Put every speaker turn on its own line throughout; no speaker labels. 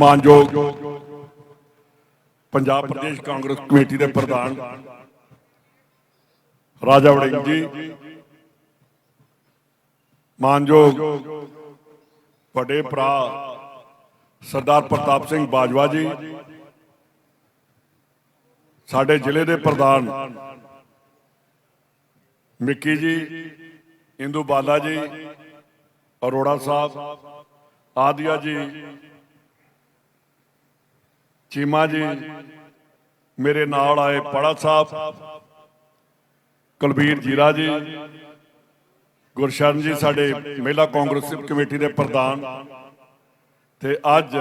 ਮਾਨਯੋਗ ਪੰਜਾਬ ਪ੍ਰਦੇਸ਼ ਕਾਂਗਰਸ ਕਮੇਟੀ ਦੇ ਪ੍ਰਧਾਨ ਰਾਜਾ ਵੜਿੰਗ ਜੀ, ਮਾਨਯੋਗ ਵੱਡੇ ਭਰਾ ਸਰਦਾਰ ਪ੍ਰਤਾਪ ਸਿੰਘ ਬਾਜਵਾ ਜੀ, ਸਾਡੇ ਜ਼ਿਲ੍ਹੇ ਦੇ ਪ੍ਰਧਾਨ ਮਿੱਕੀ ਜੀ, ਇੰਦੂ ਬਾਲਾ ਜੀ, ਅਰੋੜਾ ਸਾਹਿਬ, ਆਦਿਆ ਜੀ ਚੀਮਾ ਜੀ, ਮੇਰੇ ਨਾਲ ਆਏ ਪੜਾ ਸਾਹਿਬ, ਕੁਲਬੀਰ ਜੀਰਾ ਜੀ, ਗੁਰਸ਼ਰਨ ਜੀ ਸਾਡੇ ਮਹਿਲਾ ਕਾਂਗਰਸ ਕਮੇਟੀ ਦੇ ਪ੍ਰਧਾਨ ਤੇ ਅੱਜ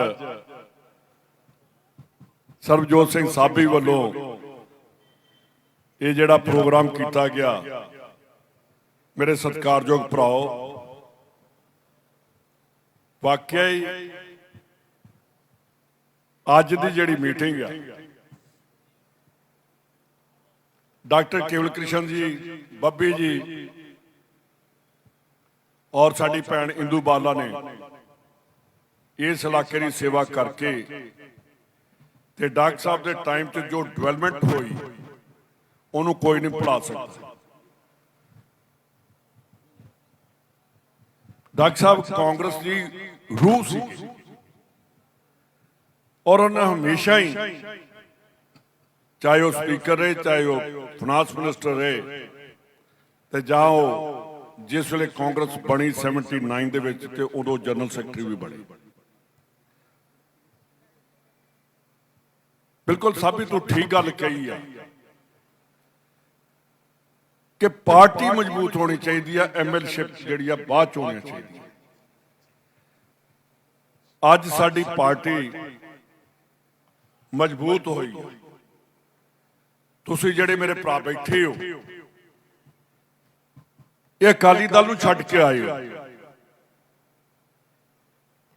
ਸਰਬਜੋਤ ਸਿੰਘ ਸਾਬੀ ਵੱਲੋਂ ਇਹ ਜਿਹੜਾ ਪ੍ਰੋਗਰਾਮ ਕੀਤਾ ਗਿਆ, ਮੇਰੇ ਸਤਿਕਾਰਯੋਗ ਭਰਾਓ, ਵਾਕਿਆ ਹੀ ਅੱਜ ਦੀ ਜਿਹੜੀ ਮੀਟਿੰਗ ਆ। ਡਾਕਟਰ ਕੇਵਲ ਕ੍ਰਿਸ਼ਨ ਜੀ, ਬੱਬੀ ਜੀ ਔਰ ਸਾਡੀ ਭੈਣ ਇੰਦੂ ਬਾਲਾ ਨੇ ਇਸ ਇਲਾਕੇ ਦੀ ਸੇਵਾ ਕਰਕੇ ਤੇ ਡਾਕਟਰ ਸਾਹਿਬ ਦੇ ਟਾਈਮ 'ਚ ਜੋ ਡਿਵੈਲਪਮੈਂਟ ਹੋਈ, ਉਹਨੂੰ ਕੋਈ ਨਹੀਂ ਭੁਲਾ ਸਕਦਾ। ਡਾਕਟਰ ਸਾਹਿਬ, ਕਾਂਗਰਸ ਦੀ ਰੂਹ ਸੀ ਔਰ ਉਹਨੇ ਹਮੇਸ਼ਾ ਹੀ ਚਾਹੇ ਉਹ ਸਪੀਕਰ ਰਹੇ, ਚਾਹੇ ਉਹ ਫਾਈਨਾਂਸ ਮਿਨਿਸਟਰ ਰਹੇ, ਤੇ ਜਾਂ ਉਹ ਜਿਸ ਵੇਲੇ ਕਾਂਗਰਸ ਬਣੀ 79 ਦੇ ਵਿੱਚ ਤੇ ਉਦੋਂ ਜਨਰਲ ਸੈਕਟਰੀ ਵੀ ਬਣੀ। ਬਿਲਕੁਲ ਸਾਬੀ, ਤੂੰ ਠੀਕ ਗੱਲ ਕਹੀ ਆ ਕਿ ਪਾਰਟੀ ਮਜ਼ਬੂਤ ਹੋਣੀ ਚਾਹੀਦੀ ਆ ਐਮਐਲਸ਼ਿਪ ਜਿਹੜੀ ਆ ਬਾਅਦ ਚ ਹੋਣੀ ਚਾਹੀਦੀ ਅੱਜ ਸਾਡੀ ਪਾਰਟੀ ਮਜ਼ਬੂਤ ਹੋਈ। ਤੁਸੀਂ ਜਿਹੜੇ ਮੇਰੇ ਭਰਾ ਬੈਠੇ ਹੋ, ਇਹ ਅਕਾਲੀ ਦਲ ਨੂੰ ਛੱਡ ਕੇ ਆਏ ਹੋ।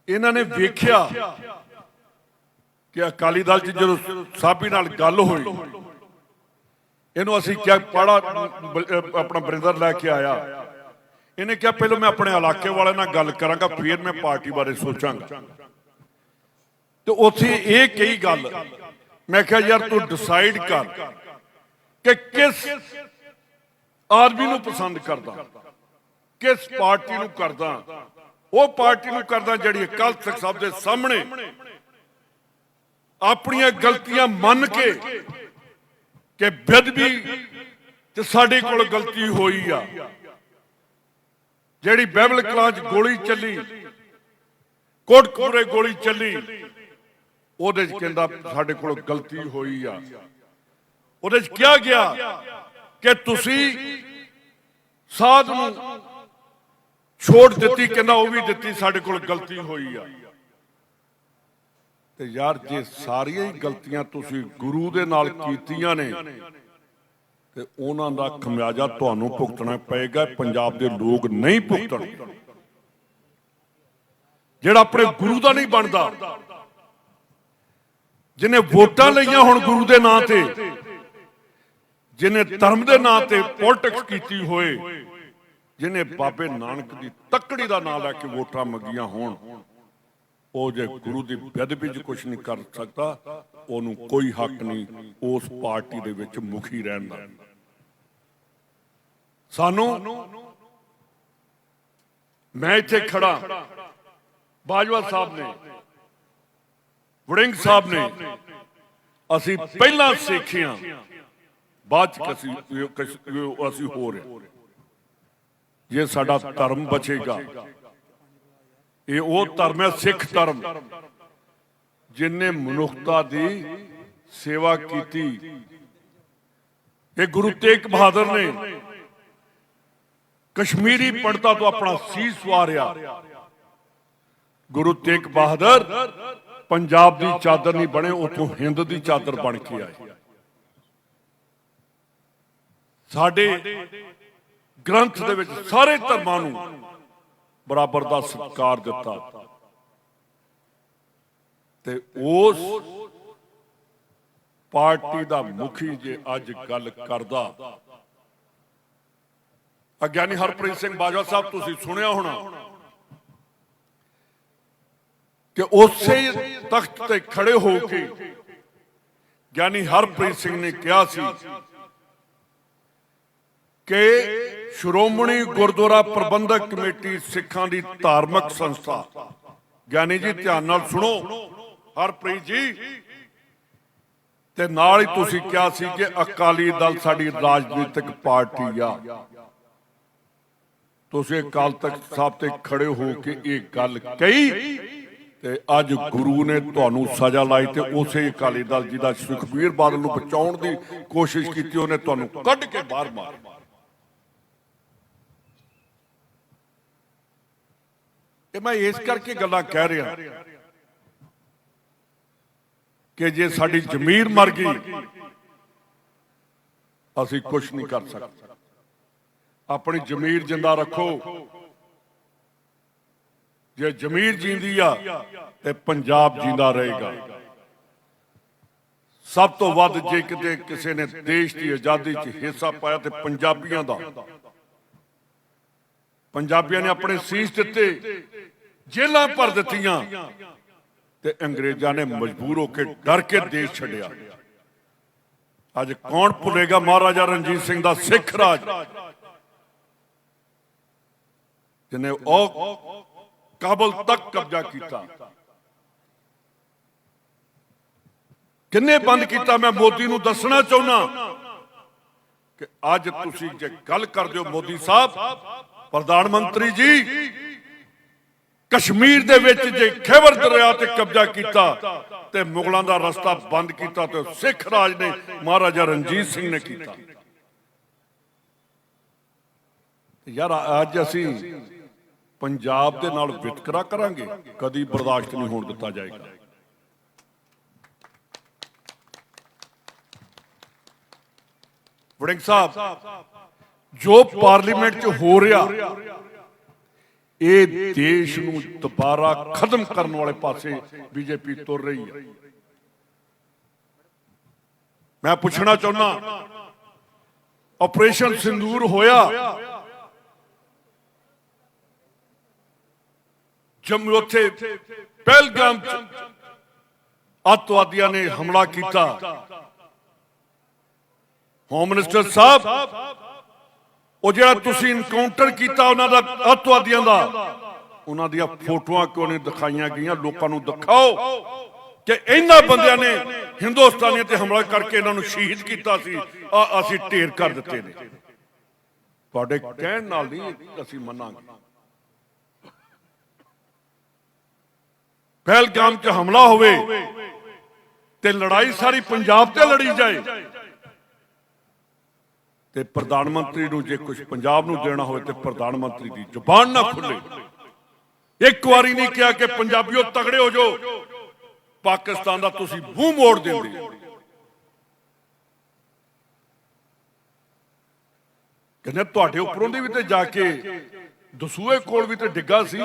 ਇਹਨਾਂ ਨੇ ਵੇਖਿਆ ਕਿ ਅਕਾਲੀ ਦਲ 'ਚ ਜਦੋਂ ਸਾਬੀ ਨਾਲ ਗੱਲ ਹੋਈ, ਇਹਨੂੰ ਅਸੀਂ ਕਿਹਾ, ਪਾੜਾ ਆਪਣਾ ਬ੍ਰਦਰ ਲੈ ਕੇ ਆਇਆ। ਇਹਨੇ ਕਿਹਾ, ਪਹਿਲਾਂ ਮੈਂ ਆਪਣੇ ਇਲਾਕੇ ਵਾਲਿਆਂ ਨਾਲ ਗੱਲ ਕਰਾਂਗਾ, ਫਿਰ ਮੈਂ ਪਾਰਟੀ ਬਾਰੇ ਸੋਚਾਂਗਾ। ਤੇ ਉੱਥੇ ਇਹ ਕਈ ਗੱਲ, ਮੈਂ ਕਿਹਾ ਯਾਰ ਤੂੰ ਡਿਸਾਈਡ ਕਰ ਕਿ ਕਿਸ ਆਦਮੀ ਨੂੰ ਪਸੰਦ ਕਰਦਾ, ਕਿਸ ਪਾਰਟੀ ਨੂੰ ਕਰਦਾ। ਉਹ ਪਾਰਟੀ ਨੂੰ ਕਰਦਾ ਜਿਹੜੀ ਅਕਾਲ ਤਖਤ ਸਾਹਿਬ ਦੇ ਸਾਹਮਣੇ ਆਪਣੀਆਂ ਗਲਤੀਆਂ ਮੰਨ ਕੇ ਕਿ ਬੇਦਬੀ ਤੇ ਸਾਡੇ ਕੋਲ ਗਲਤੀ ਹੋਈ ਆ। ਜਿਹੜੀ ਬਾਈਬਲ ਕਲਾਂ 'ਚ ਗੋਲੀ ਚੱਲੀ, ਕੋਟਕਪੂਰੇ ਗੋਲੀ ਚੱਲੀ ਉਹਦੇ 'ਚ ਕਹਿੰਦਾ ਸਾਡੇ ਕੋਲ ਗਲਤੀ ਹੋਈ ਆ। ਉਹਦੇ 'ਚ ਕਿਹਾ ਗਿਆ ਕਿ ਤੁਸੀਂ ਸਾਧ ਨੂੰ ਛੋੜ ਦਿੱਤੀ, ਕਹਿੰਦਾ ਉਹ ਵੀ ਦਿੱਤੀ, ਸਾਡੇ ਕੋਲ ਗਲਤੀ ਹੋਈ ਆ। ਤੇ ਯਾਰ, ਜੇ ਸਾਰੀਆਂ ਹੀ ਗਲਤੀਆਂ ਤੁਸੀਂ ਗੁਰੂ ਦੇ ਨਾਲ ਕੀਤੀਆਂ ਨੇ, ਤੇ ਉਹਨਾਂ ਦਾ ਖਮਿਆਜਾ ਤੁਹਾਨੂੰ ਭੁਗਤਣਾ ਪਏਗਾ, ਪੰਜਾਬ ਦੇ ਲੋਕ ਨਹੀਂ ਭੁਗਤਣ। ਜਿਹੜਾ ਆਪਣੇ ਗੁਰੂ ਦਾ ਨਹੀਂ ਬਣਦਾ ਜਿਹਨੇ ਵੋਟਾਂ ਲਈਆਂ ਹੁਣ ਗੁਰੂ ਦੇ ਨਾਂ ਤੇ ਜਿਹਨੇ ਧਰਮ ਦੇ ਨਾਂ ਤੇ ਪੋਲਿਟਿਕਸ ਕੀਤੀ ਹੋਏ ਜਿਹਨੇ ਬਾਬੇ ਨਾਨਕ ਦੀ ਤੱਕੜੀ ਦਾ ਨਾਂ ਲੈ ਕੇ ਵੋਟਾਂ ਮੰਗੀਆਂ ਹੋਣ, ਉਹ ਜੇ ਗੁਰੂ ਦੀ ਬੇਅਦਬੀ 'ਚ ਕੁਝ ਨਹੀਂ ਕਰ ਸਕਦਾ, ਉਹਨੂੰ ਕੋਈ ਹੱਕ ਨਹੀਂ ਉਸ ਪਾਰਟੀ ਦੇ ਵਿੱਚ ਮੁਖੀ ਰਹਿਣ ਦਾ। ਸਾਨੂੰ ਮੈਂ ਇੱਥੇ ਖੜਾ ਬਾਜਵਾ ਸਾਹਿਬ ਨੇ ਵੜਿੰਗ ਸਾਹਿਬ ਨੇ ਅਸੀਂ ਪਹਿਲਾਂ ਸਿੱਖਿਆ ਬਾਅਦ ਚ ਅਸੀਂ ਅਸੀਂ ਹੋ। ਰਹੇ ਜੇ ਸਾਡਾ ਧਰਮ ਬਚੇਗਾ ਇਹ ਉਹ ਧਰਮ ਹੈ ਸਿੱਖ ਧਰਮ। ਜਿਨੇ ਮਨੁੱਖਤਾ ਦੀ ਸੇਵਾ ਕੀਤੀ। ਇਹ ਗੁਰੂ ਤੇਗ ਬਹਾਦਰ ਨੇ ਕਸ਼ਮੀਰੀ ਪੰਡਤਾਂ ਤੋਂ ਆਪਣਾ ਸੀਸ ਵਾਰਿਆ। ਗੁਰੂ ਤੇਗ ਬਹਾਦਰ ਪੰਜਾਬ ਦੀ ਚਾਦਰ ਨਹੀਂ ਬਣੇ ਉਥੋਂ ਹਿੰਦ ਦੀ ਚਾਦਰ ਬਣ ਕੇ ਆਏ। ਸਾਡੇ ਗ੍ਰੰਥ ਦੇ ਵਿੱਚ ਸਾਰੇ ਧਰਮਾਂ ਨੂੰ ਬਰਾਬਰ ਦਾ ਸਤਿਕਾਰ ਦਿੱਤਾ। ਤੇ ਉਸ ਪਾਰਟੀ ਦਾ ਮੁਖੀ ਜੇ ਅੱਜ ਗੱਲ ਕਰਦਾ। ਅਗਿਆਨੀ ਹਰਪ੍ਰੀਤ ਸਿੰਘ ਬਾਜਵਾ ਸਾਹਿਬ ਤੁਸੀਂ ਸੁਣਿਆ ਹੋਣਾ। ਕਿ ਉਸੇ ਤਖਤ ਤੇ ਖੜੇ ਹੋ ਕੇ ਗਿਆਨੀ ਹਰਪ੍ਰੀਤ ਸਿੰਘ ਨੇ ਕਿਹਾ ਸੀ ਕਿ ਸ਼੍ਰੋਮਣੀ ਗੁਰਦੁਆਰਾ ਪ੍ਰਬੰਧਕ ਕਮੇਟੀ ਸਿੱਖਾਂ ਦੀ ਧਾਰਮਿਕ ਸੰਸਥਾ। ਗਿਆਨੀ ਜੀ, ਧਿਆਨ ਨਾਲ ਸੁਣੋ, ਹਰਪ੍ਰੀਤ ਜੀ, ਤੇ ਨਾਲ ਹੀ ਤੁਸੀਂ ਕਿਹਾ ਸੀ ਕਿ ਅਕਾਲੀ ਦਲ ਸਾਡੀ ਰਾਜਨੀਤਿਕ ਪਾਰਟੀ ਆ। ਤੁਸੀਂ ਅਕਾਲ ਤਖਤ ਸਾਹਿਬ ਤੇ ਖੜੇ ਹੋ ਕੇ ਇਹ ਗੱਲ ਕਹੀ ਤੇ ਅੱਜ ਗੁਰੂ ਨੇ ਤੁਹਾਨੂੰ ਸਜ਼ਾ ਲਾਈ ਤੇ ਉਸੇ ਅਕਾਲੀ ਦਲ ਜੀ ਦਾ ਸੁਖਬੀਰ ਬਾਦਲ ਨੂੰ ਬਚਾਉਣ ਦੀ ਕੋਸ਼ਿਸ਼ ਕੀਤੀ, ਉਹਨੇ ਤੁਹਾਨੂੰ ਕੱਢ ਕੇ ਬਾਹਰ ਮਾਰਿਆ। ਇਹ ਮੈਂ ਇਸ ਕਰਕੇ ਗੱਲਾਂ ਕਹਿ ਰਿਹਾ ਕਿ ਜੇ ਸਾਡੀ ਜ਼ਮੀਰ ਮਰ ਗਈ, ਅਸੀਂ ਕੁਝ ਨਹੀਂ ਕਰ ਸਕਦੇ। ਆਪਣੀ ਜ਼ਮੀਰ ਜਿੰਦਾ ਰੱਖੋ। ਜੇ ਜ਼ਮੀਰ ਜਿੰਦੀ ਆ ਤੇ ਪੰਜਾਬ ਜਿੰਦਾ ਰਹੇਗਾ। ਸਭ ਤੋਂ ਵੱਧ ਜੇ ਕਿਤੇ ਕਿਸੇ ਨੇ ਦੇਸ਼ ਦੀ ਆਜ਼ਾਦੀ 'ਚ ਹਿੱਸਾ ਪਾਇਆ ਤੇ ਪੰਜਾਬੀਆਂ ਦਾ। ਪੰਜਾਬੀਆਂ ਨੇ ਆਪਣੇ ਸੀਸ ਦਿੱਤੇ ਜੇਲਾਂ ਭਰ ਦਿੱਤੀਆਂ। ਤੇ ਅੰਗਰੇਜ਼ਾਂ ਨੇ ਮਜਬੂਰ ਹੋ ਕੇ ਡਰ ਕੇ ਦੇਸ਼ ਛੱਡਿਆ। ਅੱਜ ਕੌਣ ਭੁੱਲੇਗਾ ਮਹਾਰਾਜਾ ਰਣਜੀਤ ਸਿੰਘ ਦਾ ਸਿੱਖ ਰਾਜ? ਜਿਹਨੇ ਉਹ ਕਾਬਲ ਤੱਕ ਕਬਜ਼ਾ ਕੀਤਾ। ਕਿੰਨੇ ਬੰਦ ਕੀਤਾ ਮੈਂ ਮੋਦੀ ਨੂੰ ਦੱਸਣਾ ਚਾਹੁੰਦਾ। ਕਿ ਅੱਜ ਤੁਸੀਂ ਜੇ ਗੱਲ ਕਰਦੇ ਹੋ ਮੋਦੀ ਸਾਹਿਬ ਪ੍ਰਧਾਨ ਮੰਤਰੀ ਜੀ ਕਸ਼ਮੀਰ ਦੇ ਵਿੱਚ ਜੇ ਖੈਬਰ ਦਰਿਆ ਤੇ ਕਬਜ਼ਾ ਕੀਤਾ ਤੇ ਮੁਗਲਾਂ ਦਾ ਰਸਤਾ ਬੰਦ ਕੀਤਾ ਤੇ ਸਿੱਖ ਰਾਜ ਨੇ ਮਹਾਰਾਜਾ ਰਣਜੀਤ ਸਿੰਘ ਨੇ ਕੀਤਾ। ਯਾਰ ਅੱਜ ਅਸੀਂ ਪੰਜਾਬ ਦੇ ਨਾਲ ਵਿਤਕਰਾ ਕਰਾਂਗੇ, ਕਦੀ ਬਰਦਾਸ਼ਤ ਨਹੀਂ ਹੋਣ ਦਿੱਤਾ ਜਾਏਗਾ। ਵੜਿੰਗ ਸਾਹਿਬ, ਜੋ ਪਾਰਲੀਮੈਂਟ 'ਚ ਹੋ ਰਿਹਾ, ਇਹ ਦੇਸ਼ ਨੂੰ ਦੁਬਾਰਾ ਖਤਮ ਕਰਨ ਵਾਲੇ ਪਾਸੇ ਬੀਜੇਪੀ ਤੁਰ ਰਹੀ ਹੈ। ਮੈਂ ਪੁੱਛਣਾ ਚਾਹੁੰਦਾ, ਆਪਰੇਸ਼ਨ ਸਿੰਦੂਰ ਹੋਇਆ ਜੰਮੂ ਉੱਥੇ ਪਹਿਲਗਾਮ ਚ ਅੱਤਵਾਦੀਆਂ ਨੇ ਹਮਲਾ ਕੀਤਾ। ਹੋਮ ਮਿਨਿਸਟਰ ਸਾਹਿਬ, ਉਹ ਜਿਹੜਾ ਤੁਸੀਂ ਇਨਕਾਊਂਟਰ ਕੀਤਾ ਉਹਨਾਂ ਦਾ ਅੱਤਵਾਦੀਆਂ ਦਾ, ਉਹਨਾਂ ਦੀਆਂ ਫੋਟੋਆਂ ਕਿਉਂ ਨਹੀਂ ਦਿਖਾਈਆਂ ਗਈਆਂ? ਲੋਕਾਂ ਨੂੰ ਦਿਖਾਓ ਕਿ ਇਹਨਾਂ ਬੰਦਿਆਂ ਨੇ ਹਿੰਦੁਸਤਾਨੀਆਂ ਤੇ ਹਮਲਾ ਕਰਕੇ ਇਹਨਾਂ ਨੂੰ ਸ਼ਹੀਦ ਕੀਤਾ ਸੀ। ਆ ਅਸੀਂ ਢੇਰ ਕਰ ਦਿੱਤੇ ਨੇ। ਤੁਹਾਡੇ ਕਹਿਣ ਨਾਲ ਨਹੀਂ ਅਸੀਂ ਮੰਨਾਂਗੇ। ਪਹਿਲਗਾਮ 'ਚ ਹਮਲਾ ਹੋਵੇ ਤੇ ਲੜਾਈ ਸਾਰੀ ਪੰਜਾਬ ਤੇ ਲੜੀ ਜਾਏ ਤੇ ਪ੍ਰਧਾਨ ਮੰਤਰੀ ਨੂੰ ਜੇ ਕੁਝ ਪੰਜਾਬ ਨੂੰ ਦੇਣਾ ਹੋਵੇ ਤੇ ਪ੍ਰਧਾਨ ਮੰਤਰੀ ਦੀ ਜ਼ੁਬਾਨ ਨਾ ਖੁੱਲੇ। ਇੱਕ ਵਾਰੀ ਨਹੀਂ ਕਿਹਾ ਕਿ ਪੰਜਾਬੀਓ ਤਗੜੇ ਹੋ ਜਾਓ। ਪਾਕਿਸਤਾਨ ਦਾ ਤੁਸੀਂ ਮੂੰਹ ਮੋੜ ਦਿੰਦੇ ਕਹਿੰਦੇ ਤੁਹਾਡੇ ਉੱਪਰੋਂ ਦੀ ਵੀ ਤੇ ਜਾ ਕੇ ਦਸੂਏ ਕੋਲ ਵੀ ਤੇ ਡਿੱਗਾ ਸੀ।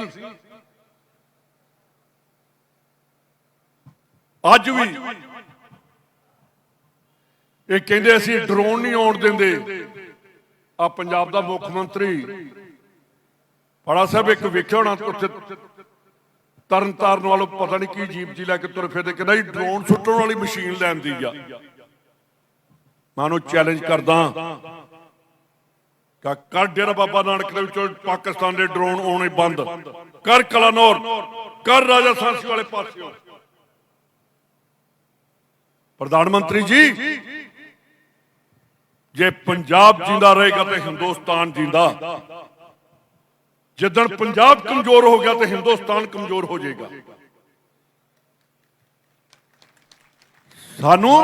ਅੱਜ ਵੀ ਇਹ ਕਹਿੰਦੇ ਅਸੀਂ ਡਰੋਨ ਨਹੀਂ ਆਉਣ ਦਿੰਦੇ। ਆ ਪੰਜਾਬ ਦਾ ਮੁੱਖ ਮੰਤਰੀ ਬੜਾ ਸਾਹਿਬ ਇੱਕ ਵੇਖਿਆ ਹੋਣਾ ਉੱਥੇ ਤਰਨ ਤਾਰਨ ਵਾਲੋ, ਪਤਾ ਨਹੀਂ ਕੀ ਜੀਪ ਜੀ ਲੈ ਕੇ ਤੁਰ ਫਿਰਦੇ, ਕਹਿੰਦਾ ਜੀ ਡਰੋਨ ਸੁੱਟਣ ਵਾਲੀ ਮਸ਼ੀਨ ਲੈਂਦੀ ਆ। ਮੈਂ ਉਹਨੂੰ ਚੈਲੰਜ ਕਰਦਾ ਕਾ ਕਰ ਡੇਰਾ ਬਾਬਾ ਨਾਨਕ ਦੇ ਵਿੱਚੋਂ ਪਾਕਿਸਤਾਨ ਦੇ ਡਰੋਨ ਆਉਣੇ ਬੰਦ। ਕਰ ਕਲਾਨੌਰ, ਕਰ ਰਾਜਾ ਵਾਲੇ ਪਾਸਿਓਂ। ਪ੍ਰਧਾਨ ਮੰਤਰੀ ਜੀ, ਜੇ ਪੰਜਾਬ ਜਿੰਦਾ ਰਹੇਗਾ ਤੇ ਹਿੰਦੁਸਤਾਨ ਜਿੰਦਾ। ਜਿੱਦਣ ਪੰਜਾਬ ਕਮਜ਼ੋਰ ਹੋ ਗਿਆ ਤੇ ਹਿੰਦੁਸਤਾਨ ਕਮਜ਼ੋਰ ਹੋ ਜਾਏਗਾ। ਸਾਨੂੰ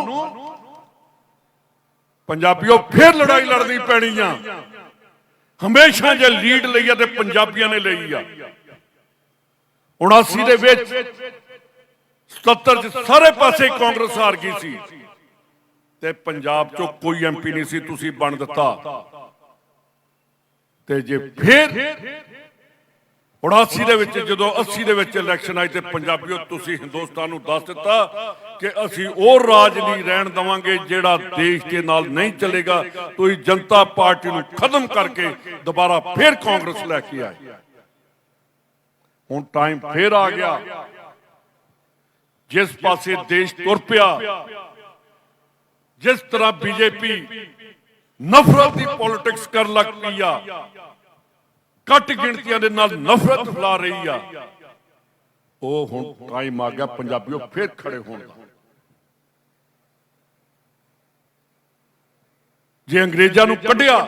ਪੰਜਾਬੀਓ ਫੇਰ ਲੜਾਈ ਲੜਨੀ ਪੈਣੀ ਆ। ਹਮੇਸ਼ਾ ਜੇ ਲੀਡ ਲਈ ਆ ਤੇ ਪੰਜਾਬੀਆਂ ਨੇ ਲਈ ਆ। 79 ਦੇ ਵਿੱਚ 77 ਚ ਸਾਰੇ ਪਾਸੇ ਕਾਂਗਰਸ ਹਾਰ ਗਈ ਸੀ। ਤੇ ਪੰਜਾਬ ਚੋਂ ਕੋਈ ਐਮਪੀ ਨਹੀਂ ਸੀ, ਤੁਸੀਂ ਬਣ ਦਿੱਤਾ। ਤੇ ਜੇ ਫਿਰ 79 ਦੇ ਵਿੱਚ, ਜਦੋਂ 80 ਦੇ ਵਿੱਚ ਇਲੈਕਸ਼ਨ ਆਈ ਤੇ ਪੰਜਾਬੀਓ ਤੁਸੀਂ ਹਿੰਦੁਸਤਾਨ ਨੂੰ ਦੱਸ ਦਿੱਤਾ ਕਿ ਅਸੀਂ ਉਹ ਰਾਜ ਨਹੀਂ ਰਹਿਣ ਦਵਾਂਗੇ ਜਿਹੜਾ ਦੇਸ਼ ਦੇ ਨਾਲ ਨਹੀਂ ਚੱਲੇਗਾ। ਤੁਸੀਂ ਜਨਤਾ ਪਾਰਟੀ ਨੂੰ ਖਤਮ ਕਰਕੇ ਦੁਬਾਰਾ ਫਿਰ ਕਾਂਗਰਸ ਲੈ ਕੇ ਆਏ। ਹੁਣ ਟਾਈਮ ਫੇਰ ਆ ਗਿਆ। ਜਿਸ ਪਾਸੇ ਦੇਸ਼ ਤੁਰ ਪਿਆ, ਜਿਸ ਤਰ੍ਹਾਂ ਬੀਜੇਪੀ ਨਫ਼ਰਤ ਦੀ ਪੋਲਿਟਿਕਸ ਕਰਨ ਲੱਗ ਪਈ ਆ, ਘੱਟ ਗਿਣਤੀਆਂ ਦੇ ਨਾਲ ਨਫ਼ਰਤ ਫੈਲਾ ਰਹੀ ਆ, ਉਹ ਹੁਣ ਟਾਈਮ ਆ ਗਿਆ ਪੰਜਾਬੀਓ, ਫੇਰ ਖੜੇ ਹੋਣ ਦਾ। ਜੇ ਅੰਗਰੇਜ਼ਾਂ ਨੂੰ ਕੱਢਿਆ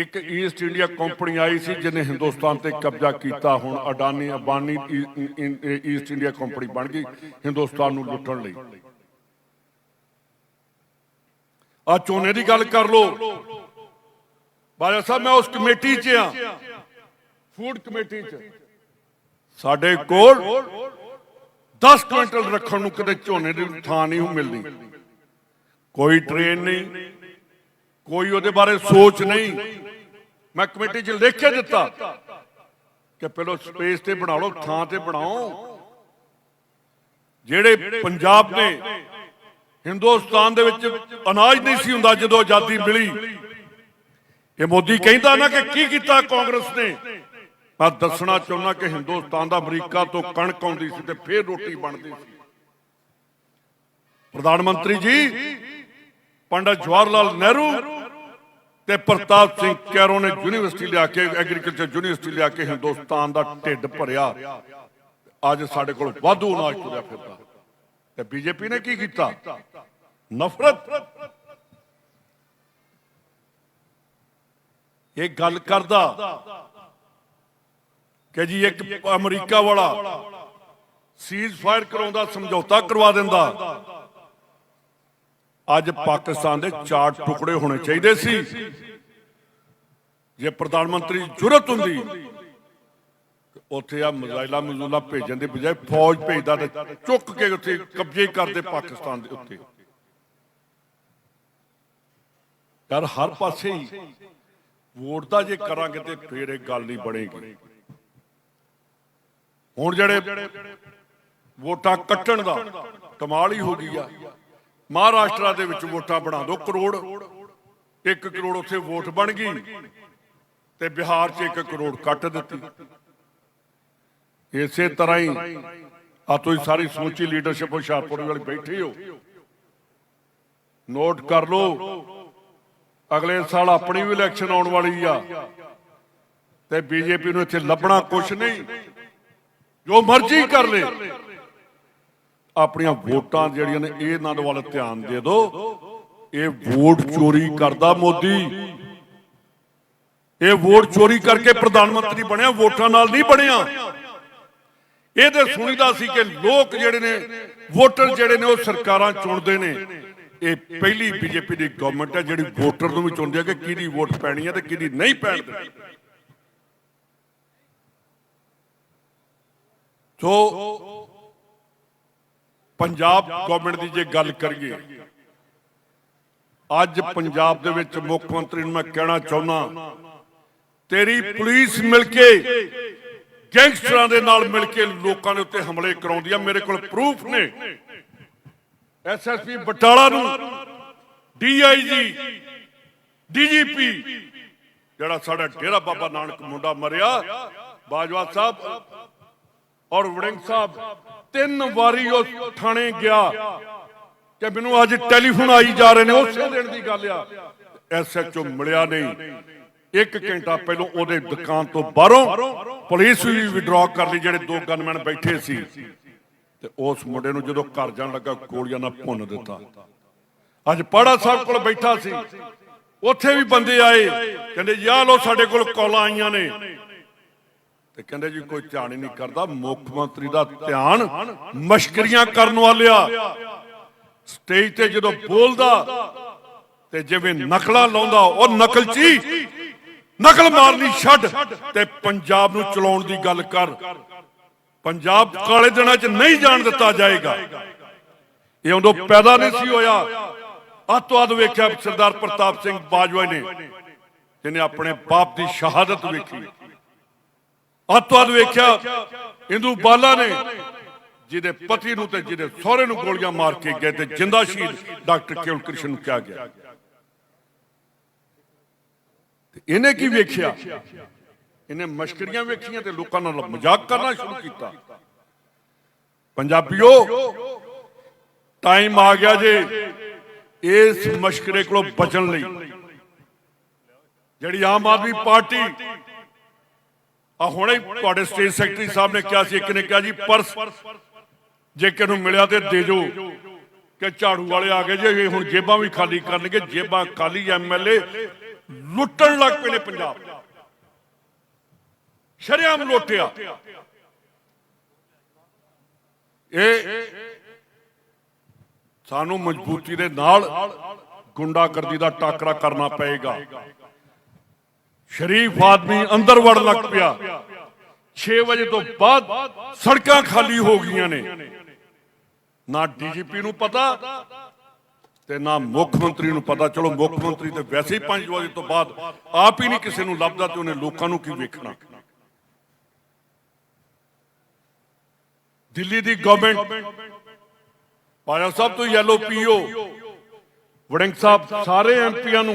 ਇੱਕ ਈਸਟ ਇੰਡੀਆ ਕੰਪਨੀ ਆਈ ਸੀ, ਜਿਹਨੇ ਹਿੰਦੁਸਤਾਨ ਤੇ ਕਬਜ਼ਾ ਕੀਤਾ ਹੁਣ Adani Ambani East India company ਬਣ ਗਈ, ਹਿੰਦੁਸਤਾਨ ਨੂੰ ਲੁੱਟਣ ਲਈ। ਆ ਚੋਣੇ ਦੀ ਗੱਲ ਕਰ ਲੋ ਬਾਜਾ ਸਾਹਿਬ, ਮੈਂ ਉਸ ਕਮੇਟੀ 'ਚ ਆ ਫੂਡ ਕਮੇਟੀ 'ਚ। ਸਾਡੇ ਕੋਲ 10 ਕੁਇੰਟਲ ਰੱਖਣ ਨੂੰ ਕਿਤੇ ਝੋਨੇ ਦੀ ਥਾਂ ਨਹੀਂ ਮਿਲਦੀ ਕੋਈ ਟ੍ਰੇਨ ਨਹੀਂ। ਕੋਈ ਉਹਦੇ ਬਾਰੇ ਸੋਚ ਨਹੀਂ। ਮੈਂ ਕਮੇਟੀ 'ਚ ਲਿਖ ਕੇ ਦਿੱਤਾ ਕਿ ਪਹਿਲਾਂ ਸਪੇਸ ਤੇ ਬਣਾ ਲਓ, ਥਾਂ ਤੇ ਬਣਾਓ। ਜਿਹੜੇ ਪੰਜਾਬ ਨੇ ਹਿੰਦੁਸਤਾਨ ਦੇ ਵਿੱਚ ਅਨਾਜ ਨਹੀਂ ਸੀ ਹੁੰਦਾ ਜਦੋਂ ਆਜ਼ਾਦੀ ਮਿਲੀ, ਇਹ ਮੋਦੀ ਕਹਿੰਦਾ ਨਾ ਕਿ ਕੀ ਕੀਤਾ ਕਾਂਗਰਸ ਨੇ? ਮੈਂ ਦੱਸਣਾ ਚਾਹੁੰਦਾ ਕਿ ਹਿੰਦੁਸਤਾਨ ਦਾ ਅਮਰੀਕਾ ਤੋਂ ਕਣਕ ਆਉਂਦੀ ਸੀ ਤੇ ਫੇਰ ਰੋਟੀ ਬਣਦੀ ਸੀ। ਪ੍ਰਧਾਨ ਮੰਤਰੀ ਜੀ ਪੰਡਤ ਜਵਾਹਰ ਲਾਲ ਨਹਿਰੂ ਤੇ ਪ੍ਰਤਾਪ ਸਿੰਘ ਕੈਰੋ ਨੇ ਯੂਨੀਵਰਸਿਟੀ ਲਿਆ ਕੇ ਐਗਰੀਕਲਚਰ ਯੂਨੀਵਰਸਿਟੀ ਲਿਆ ਕੇ ਹਿੰਦੁਸਤਾਨ ਦਾ ਢਿੱਡ ਭਰਿਆ। ਅੱਜ ਸਾਡੇ ਕੋਲ ਵਾਧੂ ਅਨਾਜ ਤੁਰਿਆ ਫਿਰਦਾ। ਤੇ ਬੀਜੇਪੀ ਨੇ ਕੀ ਕੀਤਾ? ਨਫ਼ਰਤ। ਇਹ ਗੱਲ ਕਰਦਾ ਕਿ ਜੀ ਇੱਕ ਅਮਰੀਕਾ ਵਾਲਾ ਸੀਜ਼ ਫਾਇਰ ਕਰਾਉਂਦਾ, ਸਮਝੌਤਾ ਕਰਵਾ ਦਿੰਦਾ। ਅੱਜ ਪਾਕਿਸਤਾਨ ਦੇ ਚਾਰ ਟੁਕੜੇ ਹੋਣੇ ਚਾਹੀਦੇ ਸੀ। ਜੇ ਪ੍ਰਧਾਨ ਮੰਤਰੀ ਦੀ ਹੁੰਦੀ ਉੱਥੇ ਆ ਮਜ਼ਾਇਲਾ ਮਜ਼ੂਲਾ ਭੇਜਣ ਦੇ ਬਜਾਏ ਫੌਜ ਭੇਜਦਾ ਤੇ ਚੁੱਕ ਕੇ ਉੱਥੇ ਕਬਜ਼ੇ ਕਰਦੇ ਪਾਕਿਸਤਾਨ ਦੇ ਉੱਤੇ। ਯਾਰ ਹਰ ਪਾਸੇ ਹੀ ਵੋਟ ਦਾ ਜੇ ਕਰਾਂਗੇ ਤੇ ਫੇਰ ਇਹ ਗੱਲ ਨਹੀਂ ਬਣੇਗੀ। ਹੁਣ ਜਿਹੜੇ ਵੋਟਾਂ ਕੱਟਣ ਦਾ ਕਮਾਲ ਹੀ ਹੋ ਗਈ ਆ। ਮਹਾਰਾਸ਼ਟਰ ਦੇ ਵਿੱਚ ਵੋਟਾਂ ਬਣਾ ਦਿਓ, ਕਰੋੜ। 1 ਕਰੋੜ ਉੱਥੇ ਵੋਟ ਬਣ ਗਈ ਤੇ ਬਿਹਾਰ 'ਚ 1 ਕਰੋੜ ਕੱਟ ਦਿੱਤੀ। ਇਸੇ ਤਰ੍ਹਾਂ ਹੀ ਆ ਤੁਸੀਂ ਸਾਰੀ ਸਮੁੱਚੀ ਲੀਡਰਸ਼ਿਪ ਹੁਸ਼ਿਆਰਪੁਰ ਵਾਲੀ ਬੈਠੀ ਹੋ। ਨੋਟ ਕਰ ਲਓ, ਅਗਲੇ ਸਾਲ ਆਪਣੀ ਵੀ ਇਲੈਕਸ਼ਨ ਆਉਣ ਵਾਲੀ ਆ ਤੇ ਬੀਜੇਪੀ ਨੂੰ ਇੱਥੇ ਲੱਭਣਾ ਕੁਛ ਨਹੀਂ। ਜੋ ਮਰਜ਼ੀ ਕਰ ਲੈ। ਆਪਣੀਆਂ ਵੋਟਾਂ ਜਿਹੜੀਆਂ ਨੇ ਇਹ ਇਹਨਾਂ ਦੇ ਵੱਲ ਧਿਆਨ ਦੇ ਦਿਓ। ਇਹ ਵੋਟ ਚੋਰੀ ਕਰਦਾ ਮੋਦੀ। ਇਹ ਵੋਟ ਚੋਰੀ ਕਰਕੇ ਪ੍ਰਧਾਨ ਮੰਤਰੀ ਬਣਿਆ ਵੋਟਾਂ ਨਾਲ ਨਹੀਂ ਬਣਿਆ। ਇਹ ਤੇ ਸੁਣੀਦਾ ਸੀ ਕਿ ਲੋਕ ਜਿਹੜੇ ਨੇ ਵੋਟਰ ਜਿਹੜੇ ਨੇ ਉਹ ਸਰਕਾਰਾਂ ਚੁਣਦੇ ਨੇ। ਇਹ ਪਹਿਲੀ ਬੀਜੇਪੀ ਦੀ ਗਵਰਨਮੈਂਟ ਹੈ ਜਿਹੜੀ ਵੋਟਰ ਨੂੰ ਵੀ ਚੁਣਦੀ ਹੈ ਕਿ ਕਿਹਦੀ ਵੋਟ ਪੈਣੀ ਹੈ ਤੇ ਕਿਹਦੀ ਨਹੀਂ ਪੈਣ। ਸੋ ਪੰਜਾਬ ਗਵਰਨਮੈਂਟ ਦੀ ਜੇ ਗੱਲ ਕਰੀਏ, ਅੱਜ ਪੰਜਾਬ ਦੇ ਵਿੱਚ ਮੁੱਖ ਮੰਤਰੀ ਨੂੰ ਮੈਂ ਕਹਿਣਾ ਚਾਹੁੰਦਾ, ਤੇਰੀ ਪੁਲਿਸ ਮਿਲ ਕੇ, ਗੈਂਗਸਟਰਾਂ ਦੇ ਨਾਲ ਮਿਲ ਕੇ ਲੋਕਾਂ ਦੇ ਉੱਤੇ ਹਮਲੇ ਕਰਾਉਂਦੀ ਆ, ਮੇਰੇ ਕੋਲ ਪ੍ਰੂਫ ਨੇ। ਐਸਐਸਪੀ ਬਟਾਲਾ ਨੂੰ ਡੀਆਈਜੀ ਡੀਜੀਪੀ ਜਿਹੜਾ ਸਾਡਾ ਡੇਰਾ ਬਾਬਾ ਨਾਨਕ ਮੁੰਡਾ ਮਰਿਆ, ਬਾਜਵਾ ਸਾਹਿਬ ਔਰ ਵੜਿੰਗ ਸਾਹਿਬ, ਤਿੰਨ ਵਾਰੀ ਉਹ ਥਾਣੇ ਗਿਆ ਕਿ ਮੈਨੂੰ ਅੱਜ ਟੈਲੀਫੋਨ ਆਈ ਜਾ ਰਹੇ ਨੇ, ਉਸੇ ਦਿਨ ਦੀ ਗੱਲ ਆ। ਐਸਐਚਓ ਮਿਲਿਆ ਨਹੀਂ। ਇੱਕ ਘੰਟਾ ਪਹਿਲਾਂ ਉਹਦੇ ਦੁਕਾਨ ਤੋਂ ਬਾਹਰੋਂ ਪੁਲਿਸ ਵੀ ਵਿਡਰਾ ਕਰ ਲਈ, ਜਿਹੜੇ ਦੋ ਗਨਮੈਨ ਬੈਠੇ ਸੀ। ਤੇ ਉਸ ਮੁੰਡੇ ਨੂੰ ਜਦੋਂ ਘਰ ਜਾਣ ਲੱਗਾ, ਗੋਲੀਆਂ ਨਾਲ ਭੁੰਨ ਦਿੱਤਾ। ਅੱਜ ਪਾੜਾ ਸਾਹਿਬ ਕੋਲ ਬੈਠਾ ਸੀ। ਉੱਥੇ ਵੀ ਬੰਦੇ ਆਏ, ਕਹਿੰਦੇ, ਯਾਰ ਲੋ ਸਾਡੇ ਕੋਲ ਕਾਲਾਂ ਆਈਆਂ ਨੇ। ਤੇ ਕਹਿੰਦੇ ਜੀ, ਕੋਈ ਧਿਆਨ ਹੀ ਨਹੀਂ ਕਰਦਾ, ਮੁੱਖ ਮੰਤਰੀ ਦਾ ਧਿਆਨ ਮਸ਼ਕਰੀਆਂ ਕਰਨ ਵਾਲਿਆ। ਸਟੇਜ ਤੇ ਜਦੋਂ ਬੋਲਦਾ ਤੇ ਜਿਵੇਂ ਨਕਲਾਂ ਲਾਉਂਦਾ, ਉਹ ਨਕਲਚੀ ਨਕਲ ਮਾਰਨੀ ਛੱਡ ਤੇ ਪੰਜਾਬ ਨੂੰ ਚਲਾਉਣ ਦੀ ਗੱਲ ਕਰ। ਪੰਜਾਬ ਕਾਲੇ ਦਿਨਾਂ 'ਚ ਨਹੀਂ ਜਾਣ ਦਿੱਤਾ ਜਾਏਗਾ। ਇਹ ਉਦੋਂ ਪੈਦਾ ਨਹੀਂ ਸੀ ਹੋਇਆ। ਅੱਤਵਾਦ ਵੇਖਿਆ ਸਰਦਾਰ ਪ੍ਰਤਾਪ ਸਿੰਘ ਬਾਜਵਾ ਨੇ, ਜਿਹਨੇ ਆਪਣੇ ਬਾਪ ਦੀ ਸ਼ਹਾਦਤ ਵੇਖੀ। ਅੱਤਵਾਦ ਵੇਖਿਆ, ਇੰਦੂ ਬਾਲਾ ਨੇ, ਜਿਹਦੇ ਪਤੀ ਨੂੰ ਤੇ ਜਿਹਦੇ ਸਹੁਰੇ ਨੂੰ ਗੋਲੀਆਂ ਮਾਰ ਕੇ ਗਏ ਤੇ ਜਿੰਦਾ ਸ਼ਹੀਦ ਡਾਕਟਰ ਕੇਵਲ ਕ੍ਰਿਸ਼ਨ ਨੂੰ ਕਿਹਾ ਗਿਆ। ਤੇ ਇਹਨੇ ਕੀ ਵੇਖਿਆ? ਇਹਨੇ ਮਸ਼ਕਰੀਆਂ ਵੇਖੀਆਂ ਤੇ ਲੋਕਾਂ ਨਾਲ ਮਜ਼ਾਕ ਕਰਨਾ ਸ਼ੁਰੂ ਕੀਤਾ। ਪੰਜਾਬੀਓ ਟਾਈਮ ਆ ਗਿਆ ਜੇ ਇਸ ਮਸ਼ਕਰੇ ਕੋਲੋਂ ਬਚਣ ਲਈ। ਜਿਹੜੀ ਆਮ ਆਦਮੀ ਪਾਰਟੀ ਆ ਹੁਣੇ ਤੁਹਾਡੇ ਸਟੇਟ ਸੈਕਟਰੀ ਸਾਹਿਬ ਨੇ ਕਿਹਾ ਸੀ, ਇੱਕ ਨੇ ਕਿਹਾ ਜੀ, ਪਰਸ ਜੇ ਕਿਸੇ ਮਿਲਿਆ ਤੇ ਦੇ ਜੋ ਕਿ ਝਾੜੂ ਵਾਲੇ ਆ ਗਏ ਜੇ ਹੁਣ ਜੇਬਾਂ ਵੀ ਖਾਲੀ ਕਰਨਗੇ, ਜੇਬਾਂ ਖਾਲੀ ਐਮਐਲਏ ਲੁੱਟਣ ਲੱਗ ਪਏ ਨੇ ਪੰਜਾਬ। ਸ਼ਰਿਆਮ ਲੁੱਟਿਆ। ਇਹ ਸਾਨੂੰ ਮਜ਼ਬੂਤੀ ਦੇ ਨਾਲ ਗੁੰਡਾਗਰਦੀ ਦਾ ਟਾਕਰਾ ਕਰਨਾ ਪਏਗਾ। ਸ਼ਰੀਫ ਆਦਮੀ ਅੰਦਰ ਵੜ ਲੱਗ ਪਿਆ। 6 ਵਜੇ ਤੋਂ ਬਾਅਦ ਸੜਕਾਂ ਖਾਲੀ ਹੋ ਗਈਆਂ ਨੇ। ਨਾ ਡੀਜੀਪੀ ਨੂੰ ਪਤਾ ਤੇ ਨਾ ਮੁੱਖ ਮੰਤਰੀ ਨੂੰ ਪਤਾ। ਚਲੋ, ਮੁੱਖ ਮੰਤਰੀ ਤੇ ਵੈਸੇ ਹੀ 5 ਵਜੇ ਤੋਂ ਬਾਅਦ ਆਪ ਹੀ ਨਹੀਂ ਕਿਸੇ ਨੂੰ ਲੱਭਦਾ ਤੇ ਉਹਨੇ ਲੋਕਾਂ ਨੂੰ ਕੀ ਵੇਖਣਾ। ਦਿੱਲੀ ਦੀ ਗਵਰਨਮੈਂਟ ਪਾਇਆ ਸਾਹਿਬ ਤੋਂ ਯੈਲੋ ਪੀਓ ਵੜਿੰਗ ਸਾਹਿਬ ਸਾਰੇ ਐਮਪੀਆਂ ਨੂੰ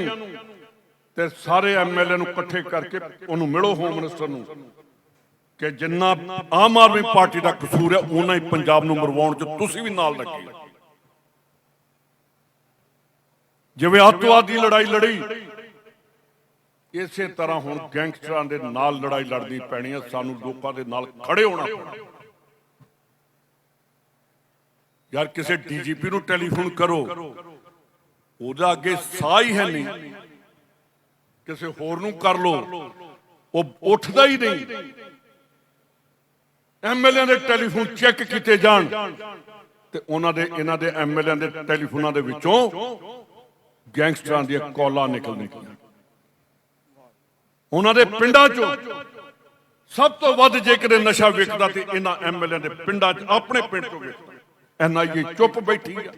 ਤੇ ਸਾਰੇ ਐਮਐਲਏ ਨੂੰ ਇਕੱਠੇ ਕਰਕੇ ਉਹਨੂੰ ਮਿਲੋ ਹੋਮ ਮਿਨਿਸਟਰ ਨੂੰ ਕਿ ਜਿੰਨਾ ਆਮ ਆਦਮੀ ਪਾਰਟੀ ਦਾ ਕਸੂਰ ਹੈ ਉਹਨਾਂ ਹੀ ਪੰਜਾਬ ਨੂੰ ਮਰਵਾਉਣ 'ਚ ਤੁਸੀਂ ਵੀ ਨਾਲ ਲੱਗੇ। ਜਿਵੇਂ ਅੱਤਵਾਦ ਦੀ ਲੜਾਈ ਲੜੀ, ਇਸੇ ਤਰ੍ਹਾਂ ਹੁਣ ਗੈਂਗਸਟਰਾਂ ਦੇ ਨਾਲ ਲੜਾਈ ਲੜਨੀ ਪੈਣੀ ਹੈ, ਸਾਨੂੰ ਲੋਕਾਂ ਦੇ ਨਾਲ ਖੜੇ ਹੋਣਾ ਪੈਣਾ। ਯਾਰ ਕਿਸੇ ਡੀਜੀਪੀ ਨੂੰ ਟੈਲੀਫੋਨ ਕਰੋ, ਉਹਦਾ ਅੱਗੇ ਸਾਹ ਹੀ ਹੈ ਨਹੀਂ। ਕਿਸੇ ਹੋਰ ਨੂੰ ਕਰ ਲੋ ਉਹ ਉੱਠਦਾ ਹੀ ਨਹੀਂ। ਐਮਐਲਏ ਦੇ ਟੈਲੀਫੋਨ ਚੈੱਕ ਕੀਤੇ ਜਾਣ ਤੇ ਉਹਨਾਂ ਦੇ, ਇਹਨਾਂ ਦੇ ਐਮਐਲਏ ਦੇ ਟੈਲੀਫੋਨਾਂ ਦੇ ਵਿੱਚੋਂ ਗੈਂਗਸਟਰਾਂ ਦੀਆਂ ਕਾਲਾਂ ਨਿਕਲਣਗੀਆਂ ਉਹਨਾਂ ਦੇ ਪਿੰਡਾਂ ਚੋਂ ਸਭ ਤੋਂ ਵੱਧ ਜੇਕਰ ਨਸ਼ਾ ਵਿਕਦਾ ਤੇ ਇਹਨਾਂ ਐਮਐਲਏ ਦੇ ਪਿੰਡਾਂ 'ਚ, ਆਪਣੇ ਪਿੰਡ ਤੋਂ ਵਿਕਦਾ ਐਨਆਈਏ ਚੁੱਪ ਬੈਠੀ ਆ।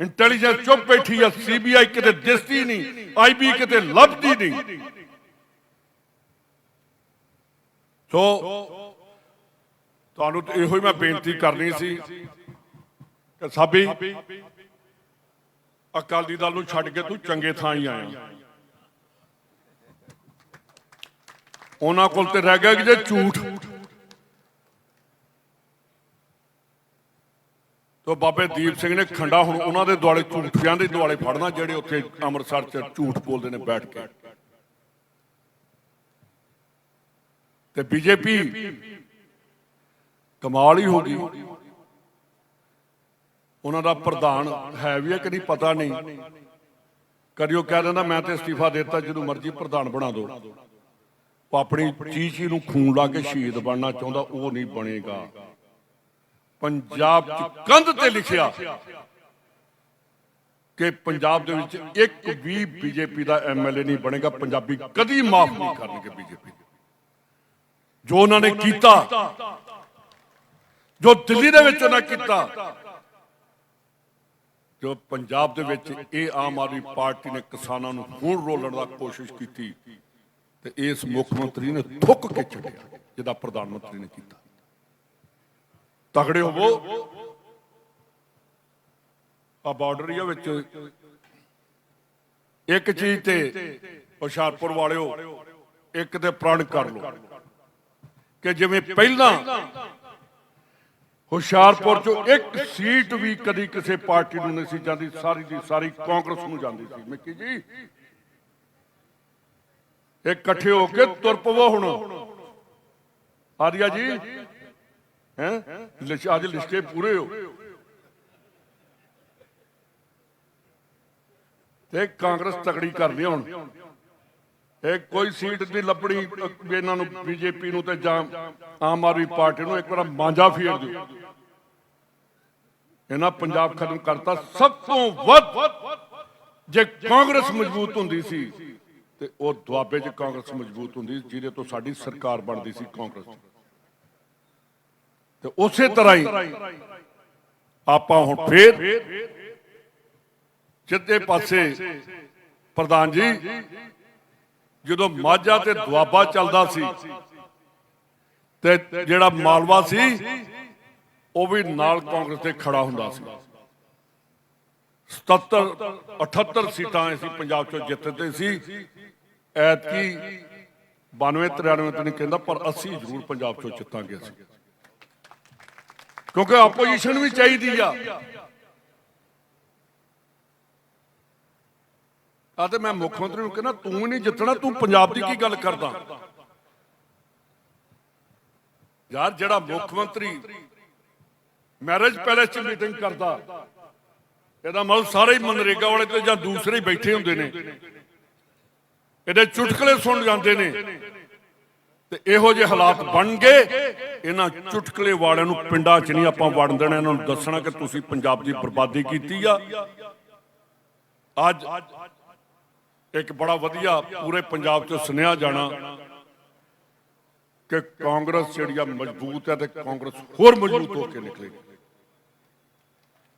ਇੰਟੈਲੀਜੈਂਸ ਚੁੱਪ ਬੈਠੀ ਆ ਸੀਬੀਆਈ ਕਿਤੇ ਦਿਸਦੀ ਨਹੀਂ ਆਈਬੀ ਕਿਤੇ ਲੱਭਦੀ ਨਹੀਂ। ਸੋ, ਤੁਹਾਨੂੰ ਇਹੋ ਹੀ ਮੈਂ ਬੇਨਤੀ ਕਰਨੀ ਸੀ ਕਿ ਸਾਬੀ, ਅਕਾਲੀ ਦਲ ਨੂੰ ਛੱਡ ਕੇ ਤੂੰ ਚੰਗੇ ਥਾਂ ਹੀ ਆਇਆ। ਉਹਨਾਂ ਕੋਲ ਤੇ ਰਹਿ ਗਿਆ ਕਿ ਜੇ ਝੂਠ। ਤੋ ਬਾਬੇ ਦੀਪ ਸਿੰਘ ਨੇ ਖੰਡਾ ਹੁਣ ਉਹਨਾਂ ਦੇ ਦੁਆਲੇ ਝੂਠਿਆਂ ਦੇ ਦੁਆਲੇ ਫੜਨਾ, ਜਿਹੜੇ ਉੱਥੇ ਅੰਮ੍ਰਿਤਸਰ 'ਚ ਝੂਠ ਬੋਲਦੇ ਨੇ ਬੈਠ ਕੇ। ਤੇ ਬੀਜੇਪੀ ਕਮਾਲ ਹੀ ਹੋ ਗਈ। ਉਹਨਾਂ ਦਾ ਪ੍ਰਧਾਨ ਹੈ ਵੀ ਹੈ ਕਿ ਨਹੀਂ ਪਤਾ ਨਹੀਂ। ਕਦੀ ਉਹ ਕਹਿ ਦਿੰਦਾ, ਮੈਂ ਤੇ ਅਸਤੀਫਾ ਦੇ ਦਿੱਤਾ ਜਦੋਂ ਮਰਜ਼ੀ ਪ੍ਰਧਾਨ ਬਣਾ ਦਿਓ। ਉਹ ਆਪਣੀ ਚੀਚੀ ਨੂੰ ਖੂਨ ਲਾ ਕੇ ਸ਼ਹੀਦ ਬਣਨਾ ਚਾਹੁੰਦਾ, ਉਹ ਨਹੀਂ ਬਣੇਗਾ। ਪੰਜਾਬ ਚ ਕੰਧ ਤੇ ਲਿਖਿਆ ਕਿ ਪੰਜਾਬ ਦੇ ਵਿੱਚ ਇੱਕ ਵੀ ਬੀਜੇਪੀ ਦਾ ਐਮਐਲਏ ਨਹੀਂ ਬਣੇਗਾ, ਪੰਜਾਬੀ ਕਦੀ ਮਾਫ ਨਹੀਂ ਕਰਨਗੇ ਬੀਜੇਪੀ ਜੋ ਉਹਨਾਂ ਨੇ ਕੀਤਾ, ਜੋ ਦਿੱਲੀ ਦੇ ਵਿੱਚ ਉਹਨਾਂ ਕੀਤਾ, ਜੋ ਪੰਜਾਬ ਦੇ ਵਿੱਚ ਇਹ ਆਮ ਆਦਮੀ ਪਾਰਟੀ ਨੇ ਕਿਸਾਨਾਂ ਨੂੰ ਹੁਣ ਰੋਲਣ ਦਾ ਕੋਸ਼ਿਸ਼ ਕੀਤੀ ਤੇ ਇਸ ਮੁੱਖ ਮੰਤਰੀ ਨੇ ਥੁੱਕ ਕੇ ਛੱਡਿਆ, ਜਿਹਦਾ ਪ੍ਰਧਾਨ ਮੰਤਰੀ ਨੇ ਕੀਤਾ। ਤਗੜੇ ਹੋਵੋ। ਆ ਬਾਰਡਰ ਹੀ ਵਿੱਚ। ਇੱਕ ਚੀਜ਼ ਤੇ ਹੁਸ਼ਿਆਰਪੁਰ ਵਾਲਿਓ, ਇੱਕ ਤੇ ਪ੍ਰਣ ਕਰ ਲਓ। ਕਿ ਜਿਵੇਂ ਪਹਿਲਾਂ ਹੁਸ਼ਿਆਰਪੁਰ ਚੋਂ ਇੱਕ ਸੀਟ ਵੀ ਕਦੀ ਕਿਸੇ ਪਾਰਟੀ ਨੂੰ ਨਹੀਂ ਸੀ ਜਾਂਦੀ, ਸਾਰੀ ਦੀ ਸਾਰੀ ਕਾਂਗਰਸ ਨੂੰ ਜਾਂਦੀ ਸੀ। ਮਿੱਕੀ ਜੀ, ਇਹ ਇਕੱਠੇ ਹੋ ਕੇ ਤੁਰ ਪਵੋ ਹੁਣ। ਆਰਿਆ ਜੀ ਹੈ? ਅੱਜ ਲਿਸਟੇ ਪੂਰੇ ਹੋ। ਤੇ ਕਾਂਗਰਸ ਤਕੜੀ ਕਰਦੀ ਹੁਣ। ਇਹ ਕੋਈ ਸੀਟ ਨਹੀਂ ਲੱਭਣੀ ਇਹਨਾਂ ਨੂੰ ਬੀਜੇਪੀ ਨੂੰ ਤੇ ਜਾਂ ਆਮ ਆਦਮੀ ਪਾਰਟੀ ਨੂੰ ਇੱਕ ਵਾਰ ਮਾਂਜਾ ਫੇਰ ਦਿਓ। ਇਹਨਾਂ ਪੰਜਾਬ ਖਤਮ ਕਰਤਾ ਸਭ ਤੋਂ ਵੱਧ। ਜੇ ਕਾਂਗਰਸ ਮਜ਼ਬੂਤ ਹੁੰਦੀ ਸੀ, ਤੇ ਉਹ ਦੁਆਬੇ 'ਚ ਕਾਂਗਰਸ ਮਜ਼ਬੂਤ ਹੁੰਦੀ ਸੀ, ਜਿਹਦੇ ਤੋਂ ਸਾਡੀ ਸਰਕਾਰ ਬਣਦੀ ਸੀ ਕਾਂਗਰਸ ਤੇ ਉਸੇ ਤਰ੍ਹਾਂ ਹੀ ਆਪਾਂ ਹੁਣ ਫੇਰ ਸਿੱਧੇ ਪਾਸੇ ਪ੍ਰਧਾਨ ਜੀ, ਜਦੋਂ ਮਾਝਾ ਤੇ ਦੁਆਬਾ ਚੱਲਦਾ ਸੀ ਤੇ ਜਿਹੜਾ ਮਾਲਵਾ ਸੀ, ਉਹ ਵੀ ਨਾਲ ਕਾਂਗਰਸ ਤੇ ਖੜਾ ਹੁੰਦਾ ਸੀ। 77 78 ਸੀਟਾਂ ਅਸੀਂ ਪੰਜਾਬ ਚੋਂ ਜਿੱਤਦੇ ਸੀ। ਐਤਕੀ 92 93 ਤੇ ਨਹੀਂ ਕਹਿੰਦਾ, ਪਰ ਅਸੀਂ ਜ਼ਰੂਰ ਪੰਜਾਬ ਚੋਂ ਜਿੱਤਾਂਗੇ ਅਸੀਂ। ਕਿਉਂਕਿ ਆਪੋਜੀਸ਼ਨ ਵੀ ਚਾਹੀਦੀ ਆ। ਆ ਤੇ ਮੈਂ ਮੁੱਖ ਮੰਤਰੀ ਨੂੰ ਕਹਿੰਦਾ, ਤੂੰ ਨਹੀਂ ਜਿੱਤਣਾ, ਤੂੰ ਪੰਜਾਬ ਦੀ ਕੀ ਗੱਲ ਕਰਦਾ? ਯਾਰ, ਜਿਹੜਾ ਮੁੱਖ ਮੰਤਰੀ ਮੈਰਿਜ ਪੈਲੇਸ 'ਚ ਮੀਟਿੰਗ ਕਰਦਾ, ਇਹਦਾ ਮਤਲਬ ਸਾਰੇ ਹੀ ਮਨਰੇਗਾ ਵਾਲੇ ਤੇ ਜਾਂ ਦੂਸਰੇ ਹੀ ਬੈਠੇ ਹੁੰਦੇ ਨੇ। ਇਹਦੇ ਚੁਟਕਲੇ ਸੁਣ ਜਾਂਦੇ ਨੇ। ਤੇ ਇਹੋ ਜਿਹੇ ਹਾਲਾਤ ਬਣ ਗਏ। ਇਹਨਾਂ ਚੁਟਕਲੇ ਵਾਲਿਆਂ ਨੂੰ ਪਿੰਡਾਂ 'ਚ ਨਹੀਂ ਆਪਾਂ ਵੜਨ ਦੇਣਾ। ਇਹਨਾਂ ਨੂੰ ਦੱਸਣਾ ਕਿ ਤੁਸੀਂ ਪੰਜਾਬ ਦੀ ਬਰਬਾਦੀ ਕੀਤੀ ਆ। ਅੱਜ ਇੱਕ ਬੜਾ ਵਧੀਆ ਪੂਰੇ ਪੰਜਾਬ 'ਚ ਸੁਨੇਹਾ ਜਾਣਾ ਕਿ ਕਾਂਗਰਸ ਜਿਹੜੀ ਆ ਮਜ਼ਬੂਤ ਹੈ ਤੇ ਕਾਂਗਰਸ ਹੋਰ ਮਜ਼ਬੂਤ ਹੋ ਕੇ ਨਿਕਲੇਗੀ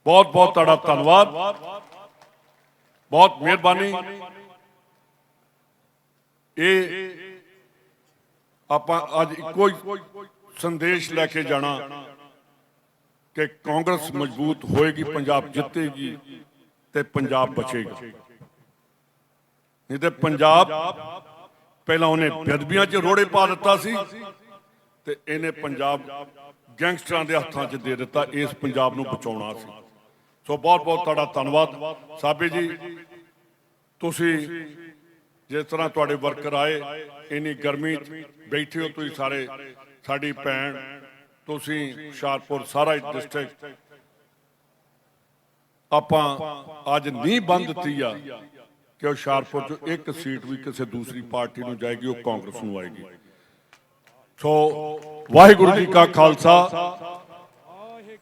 ਬਹੁਤ ਬਹੁਤ ਤੁਹਾਡਾ ਧੰਨਵਾਦ। ਬਹੁਤ ਮਿਹਰਬਾਨੀ। ਇਹ ਆਪਾਂ ਅੱਜ ਇੱਕੋ ਹੀ ਸੰਦੇਸ਼ ਲੈ ਕੇ ਜਾਣਾ ਕਿ ਕਾਂਗਰਸ ਮਜ਼ਬੂਤ ਹੋਏਗੀ, ਪੰਜਾਬ ਜਿੱਤੇਗੀ ਤੇ ਪੰਜਾਬ ਬਚੇਗਾ। ਨਹੀਂ ਤੇ ਪੰਜਾਬ ਪਹਿਲਾਂ ਉਹਨੇ ਬੇਦਬੀਆਂ 'ਚ ਰੋੜੇ ਪਾ ਦਿੱਤਾ ਸੀ ਤੇ ਇਹਨੇ ਪੰਜਾਬ ਗੈਂਗਸਟਰਾਂ ਦੇ ਹੱਥਾਂ 'ਚ ਦੇ ਦਿੱਤਾ, ਇਸ ਪੰਜਾਬ ਨੂੰ ਬਚਾਉਣਾ ਸੀ। ਸੋ ਬਹੁਤ ਬਹੁਤ ਤੁਹਾਡਾ ਧੰਨਵਾਦ। ਸਾਬੇ ਜੀ, ਤੁਸੀਂ ਜਿਸ ਤਰ੍ਹਾਂ ਤੁਹਾਡੇ ਵਰਕਰ ਆਏ, ਇੰਨੀ ਗਰਮੀ ਬੈਠੇ ਹੋ ਤੁਸੀਂ ਸਾਰੇ। ਸਾਡੀ ਭੈਣ, ਤੁਸੀਂ ਹੁਸ਼ਿਆਰਪੁਰ ਸਾਰਾ ਡਿਸਟ੍ਰਿਕਟ ਆਪਾਂ ਅੱਜ ਨਹੀਂ ਬੰਦ ਦਿੱਤੀ ਆ ਕਿ ਹੁਸ਼ਿਆਰਪੁਰ ਚ ਇੱਕ ਸੀਟ ਵੀ ਕਿਸੇ ਦੂਸਰੀ ਪਾਰਟੀ ਨੂੰ ਜਾਏਗੀ, ਉਹ ਕਾਂਗਰਸ ਨੂੰ ਆਏਗੀ। ਸੋ, ਵਾਹਿਗੁਰੂ ਜੀ ਕਾ ਖਾਲਸਾ।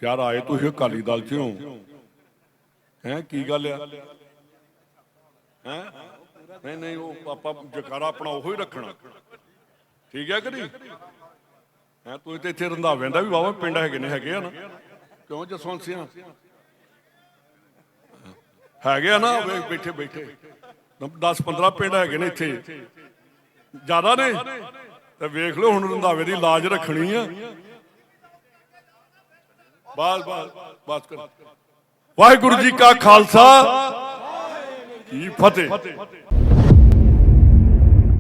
ਯਾਰ, ਆਏ ਤੁਸੀਂ ਅਕਾਲੀ ਦਲ ਚ। ਹੋ ਹੈ, ਕੀ ਗੱਲ ਆ? ਹੈ? ਨਹੀਂ ਨਹੀਂ, ਉਹ ਆਪਾਂ ਜਕਾਰਾ ਆਪਣਾ ਉਹੋ ਹੀ ਰੱਖਣਾ। ਠੀਕ ਹੈ ਕਿ ਨਹੀਂ? ਹੈ ਤੁਸੀਂ ਤੇ ਇੱਥੇ ਰੰਧਾਵਿਆਂ ਦਾ ਵੀ ਵਾਵਾ ਪਿੰਡ ਹੈਗੇ ਨੇ, ਹੈਗੇ ਆ ਨਾ। ਕਿਉਂ ਜਸਵੰਤ ਸਿੰਘ ਹੈਗੇ ਆ ਨਾ ਬੈਠੇ ਬੈਠੇ। 10 15 ਪਿੰਡ ਹੈਗੇ ਨੇ ਇੱਥੇ। ਜ਼ਿਆਦਾ ਨੇ? ਤੇ ਵੇਖ ਲਓ, ਹੁਣ ਰੰਧਾਵੇ ਦੀ ਲਾਜ ਰੱਖਣੀ ਆ। ਬਸ ਬਸ ਬਸ ਕਰ। ਵਾਹਿਗੁਰੂ ਜੀ ਕਾ ਖਾਲਸਾ। ਕੀ ਫਤਿਹ।